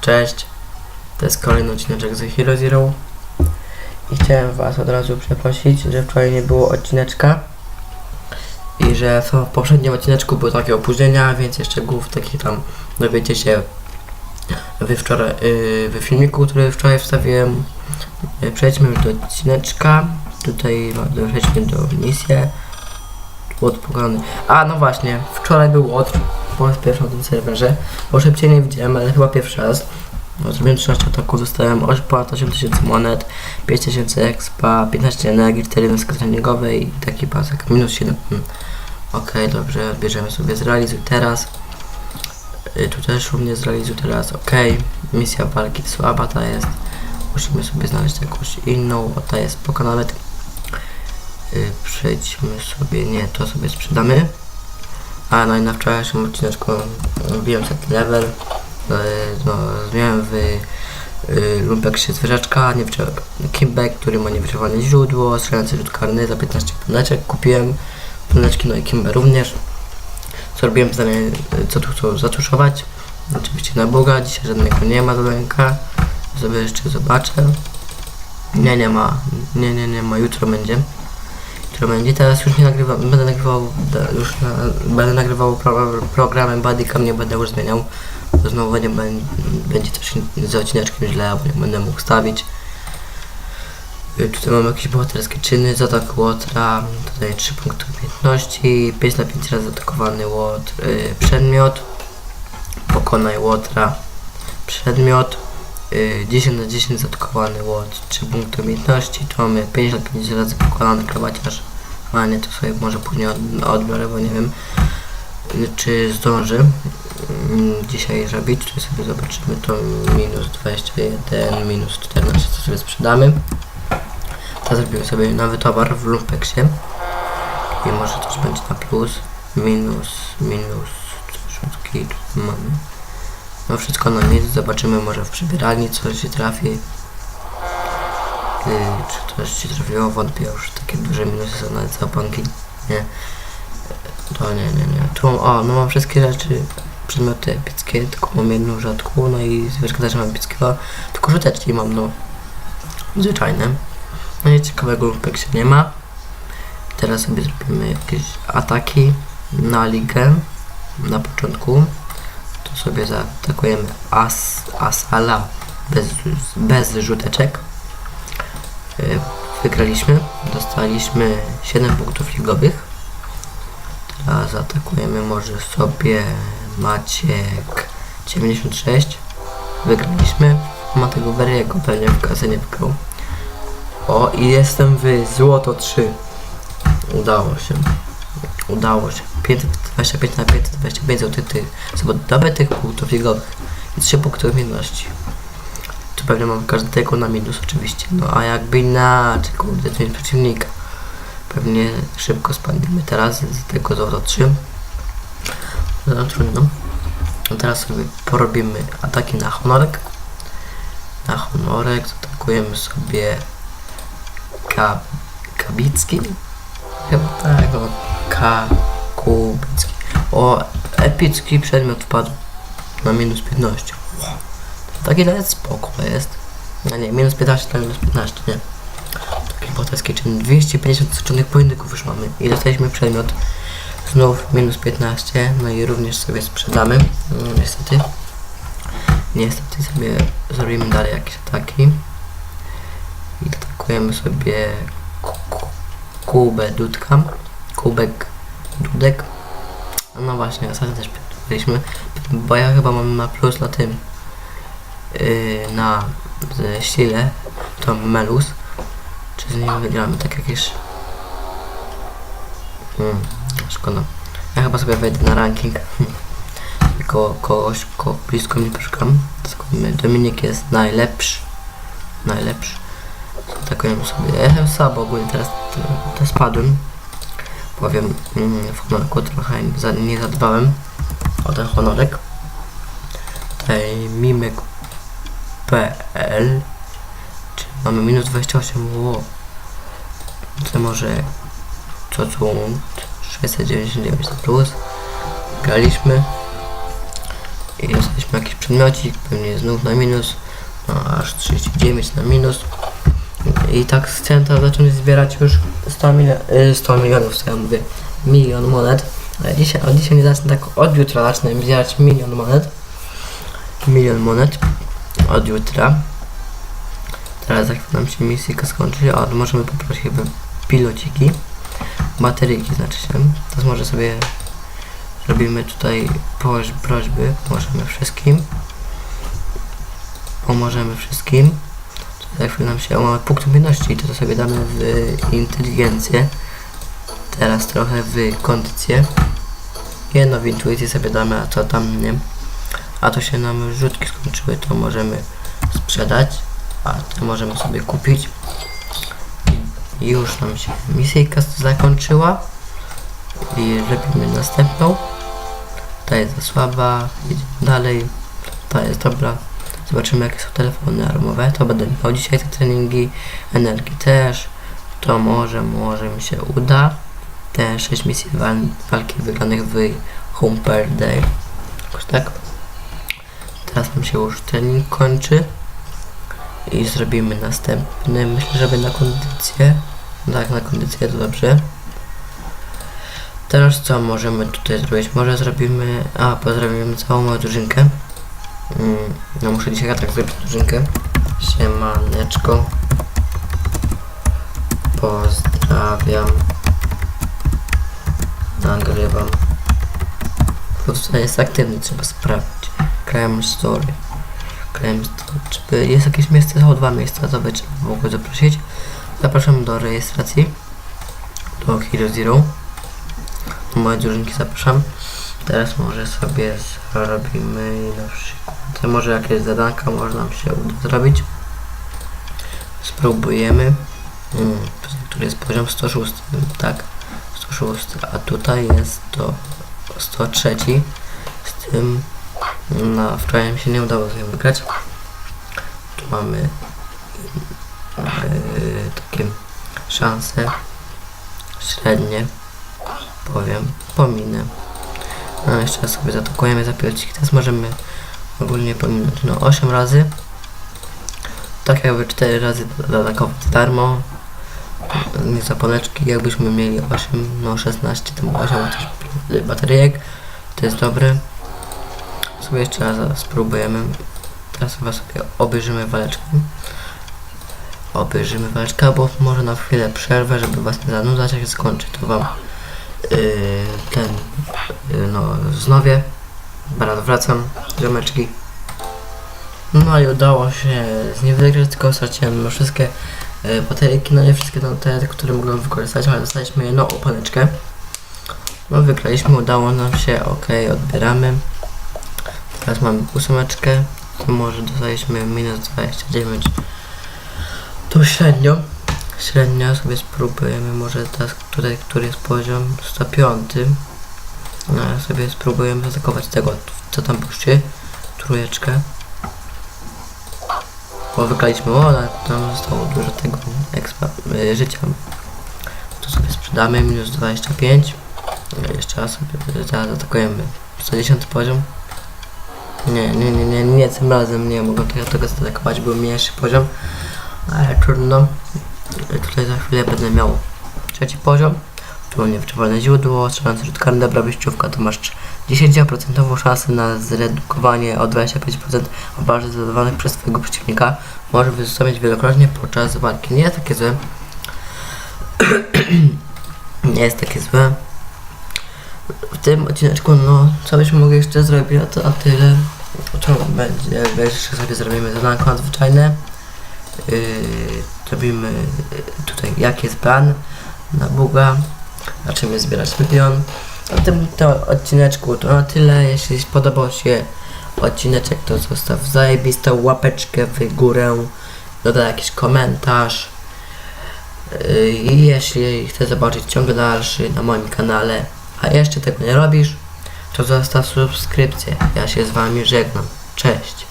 Cześć, to jest kolejny odcineczek z Hero Zero i chciałem was od razu przeprosić, że wczoraj nie było odcineczka i że w poprzednim odcineczku były takie opóźnienia, więc jeszcze głów takich tam dowiecie się wy wczoraj, yy, w filmiku, który wczoraj wstawiłem. Yy, Przejdźmy do odcineczka, tutaj przejdźmy do misji. Łotr pokonany. A no właśnie, wczoraj był Łotr, po raz pierwszy na tym serwerze, bo szybciej nie widziałem, ale chyba pierwszy raz. No, zrobiłem 13 ataków, dostałem 8, ponad 8000 monet, 5000 expa, 15 energii, 4 deski treningowe i taki pasek, minus 7. Hmm. Okej, dobrze, bierzemy sobie zrealizuj teraz. Y, tu też u mnie zrealizuj teraz, okej. Misja walki słaba ta jest. Musimy sobie znaleźć jakąś inną, bo ta jest pokonana. Y, przejdźmy sobie, nie, to sobie sprzedamy. A no i na wczorajszym odcineczku wbiłem ten level. Y, no, zmieniałem w y, lumpeksie zwierzaczka, nie Kimbek, który ma niewyczerpane źródło, strzelający rzut karny za 15 puneczek kupiłem. Puneczki, no i Kimber również. Zrobiłem zadanie, co tu chcą zatuszować. Oczywiście na Boga, dzisiaj żadnego nie ma zadanka. Sobie jeszcze zobaczę. Nie, nie ma. Nie, nie, nie ma. Jutro będzie. Jutro będzie. Teraz już nie nagrywam. Będę nagrywał. Już na, będę nagrywał pro, programem Bodycam. Nie będę już zmieniał. Bo znowu będzie, bę- będzie coś z odcineczkiem źle, bo nie będę mógł stawić. Y, Tutaj mamy jakieś bohaterskie czyny, zatak Łotra, tutaj 3 punkty umiejętności, 5 na 5 razy atakowany Łotr, y, przedmiot, pokonaj Łotra, przedmiot, 10 na 10 zaatakowany Łotr, 3 punkty umiejętności, tu mamy 5 na 5 razy pokonany krabaciarz, a nie, to sobie może później od, odbiorę, bo nie wiem, y, czy zdąży mm, dzisiaj zrobić, tu sobie zobaczymy to minus 21, minus 14, co sobie sprzedamy. To zrobiłem sobie nowy towar w Lumpeksie. I może też będzie na plus, minus, minus, tu mamy. No wszystko na nic, zobaczymy może w przybieralni coś się trafi. Yy, czy coś się trafiło, wątpię już, takie duże minusy są nawet za oponki. Nie. To nie, nie, nie. Tu mam, o, no mam wszystkie rzeczy, przedmioty epickie, tylko mam jedną rzadką, no i zwierzkę też mam epickiego, tylko rzuteczki mam, no, zwyczajne. No nic ciekawego się nie ma. Teraz sobie zrobimy jakieś ataki na ligę na początku. Sobie zaatakujemy As, Asala bez, bez rzuteczek. Yy, Wygraliśmy, dostaliśmy 7 punktów ligowych. Teraz zaatakujemy może sobie Maciek 96. Wygraliśmy. Ma tego Weriego pewnie w kasę nie wygrał. O, i jestem w złoto 3. Udało się. Udało się. 525 na 525 zł tych punktów ligowych i 3 punkty umiejętności. Tu pewnie mam każdego na minus oczywiście. No a jakby inaczej, kurde, jest przeciwnika. Pewnie szybko spadniemy teraz z tego złoto 3. No trudno. No teraz sobie porobimy ataki na honorek. Na honorek zaatakujemy sobie Ka Kabicki? Chyba tak, o Ka Kubicki. O, epicki przedmiot wpadł na minus 15. Wow. Taki nawet spoko jest. No nie, minus 15 na minus 15, nie. Taki bohaterski czyn. 250 stoczonych pojedynków już mamy. I dostaliśmy przedmiot. Znów minus 15, no i również sobie sprzedamy. No, niestety. Niestety sobie zrobimy dalej jakieś ataki. I atakujemy sobie ku- ku- Kubę Dudka. Kubek Dudek. No właśnie, ostatnio też byliśmy, bo ja chyba mam na plus na tym yy, na z sile to Melus. Czy z nim wygramy tak jakieś hmm, szkoda. Ja chyba sobie wejdę na ranking. Ko kogoś ko blisko mnie poszukam. Dominik jest najlepszy. Najlepszy. Atakujemy sobie. Jestem słabo ogólnie teraz to, to spadłem. Powiem mm, w honorku trochę nie, za, nie zadbałem o ten honorek. Tutaj Mimek PL. Czy mamy minus 28? Ło. To może co tu 699 na plus. Graliśmy. I dostaliśmy jakiś przedmiocik, pewnie znów na minus. No, aż 39 na minus. I tak chciałem teraz zacząć zbierać już 100, milio- y, 100 milionów, co ja mówię, milion monet. Ale dzisiaj, od dzisiaj nie zacznę, tak od jutra zacznę zbierać milion monet. Milion monet od jutra. Teraz za nam się misja skończy, a możemy poprosić chyba pilociki. Bateryjki znaczy się. To może sobie zrobimy tutaj proś- prośby. Pomożemy wszystkim. Pomożemy wszystkim. Chwilę nam się mamy punkt umiejętności, to, to sobie damy w inteligencję. Teraz trochę w kondycję. Jedno w intuicję sobie damy, a co tam nie. A to się nam rzutki skończyły, to możemy sprzedać, a to możemy sobie kupić. Już nam się misyjka zakończyła. I robimy następną. Ta jest za słaba, idziemy dalej. Ta jest dobra. Zobaczymy jakie są telefony armowe. To będę miał dzisiaj te treningi. Energii też. To może, może mi się uda. Te 6 misji wal walki wygranych w Humper Day. Jakoś tak. Teraz nam się już trening kończy. I zrobimy następny. Myślę, że będzie na kondycję. Tak, na kondycję to dobrze. Teraz co możemy tutaj zrobić? Może zrobimy... A, pozdrowimy całą drużynkę. Mm, no muszę dzisiaj tak zrobić drużynkę. Siemaneczko. Pozdrawiam. Nagrywam. Prostu jest aktywny, trzeba sprawdzić. Crime Story. Crime Story. Czy jest jakieś miejsce? Są dwa miejsca, to by trzeba zaprosić. Zapraszam do rejestracji. Do Hero Zero. Do mojej zapraszam. Teraz może sobie zrobimy na przykład, może jakieś zadanka można się zrobić. Spróbujemy. Hmm, który jest poziom 106, tak, 106, a tutaj jest to 103. Z tym, no, wczoraj się nie udało sobie wygrać. Tu mamy yy, takie szanse średnie, powiem, pominę. No jeszcze raz sobie zaatakujemy za piłcik. Teraz możemy ogólnie pominąć no 8 razy. Tak jakby 4 razy zaatakować darmo. Nie zapaleczki, jakbyśmy mieli 8, no 16, to 8 też. To jest dobre. Sobie jeszcze raz spróbujemy. Teraz chyba sobie obejrzymy waleczkę. Obejrzymy waleczkę, bo może na chwilę przerwę, żeby was nie zanudzać, jak skończy to wam yy, ten no znowie brat wracam. Ziomeczki. No i udało się z nie wygrać tylko straciłem no, wszystkie bateryki no nie wszystkie no, te, które mogłem wykorzystać ale dostaliśmy jedną opaneczkę. No wygraliśmy udało nam się ok odbieramy. Teraz mamy ósemeczkę to może dostaliśmy minus 29 to średnio. Średnio sobie spróbujemy, może teraz tutaj, który jest poziom? 105. No, ale sobie spróbujemy zaatakować tego, co tam puści. Trójeczkę. Bo wygraliśmy, o, ale tam zostało dużo tego expa, y, życia. To sobie sprzedamy, minus 25. No, jeszcze raz sobie zaraz zaatakujemy. 110 poziom. Nie, nie, nie, nie, nie, tym razem nie mogę tego, tego zaatakować, był mniejszy poziom. Ale trudno. Tutaj za chwilę będę miał trzeci poziom. Tu niewyczerpane źródło, strzelający rzut karny, dobra wyjściówka, to masz 10% szansę na zredukowanie o 25% obrażeń zadawanych przez twojego przeciwnika. Może wystosować wielokrotnie podczas walki. Nie jest takie złe. Nie jest takie złe. W tym odcineczku, no, co byśmy mogli jeszcze zrobić, a to a tyle. To będzie, jeszcze sobie zrobimy zadanko nadzwyczajne. Yy, robimy yy, tutaj jak jest plan na Buga, zaczniemy zbierać milion. Na tym to odcineczku to na tyle. Jeśli spodobał się odcineczek, to zostaw zajebistą łapeczkę w górę, dodaj jakiś komentarz. Yy, I jeśli chcesz zobaczyć ciąg dalszy na moim kanale, a jeszcze tego nie robisz, to zostaw subskrypcję. Ja się z wami żegnam. Cześć.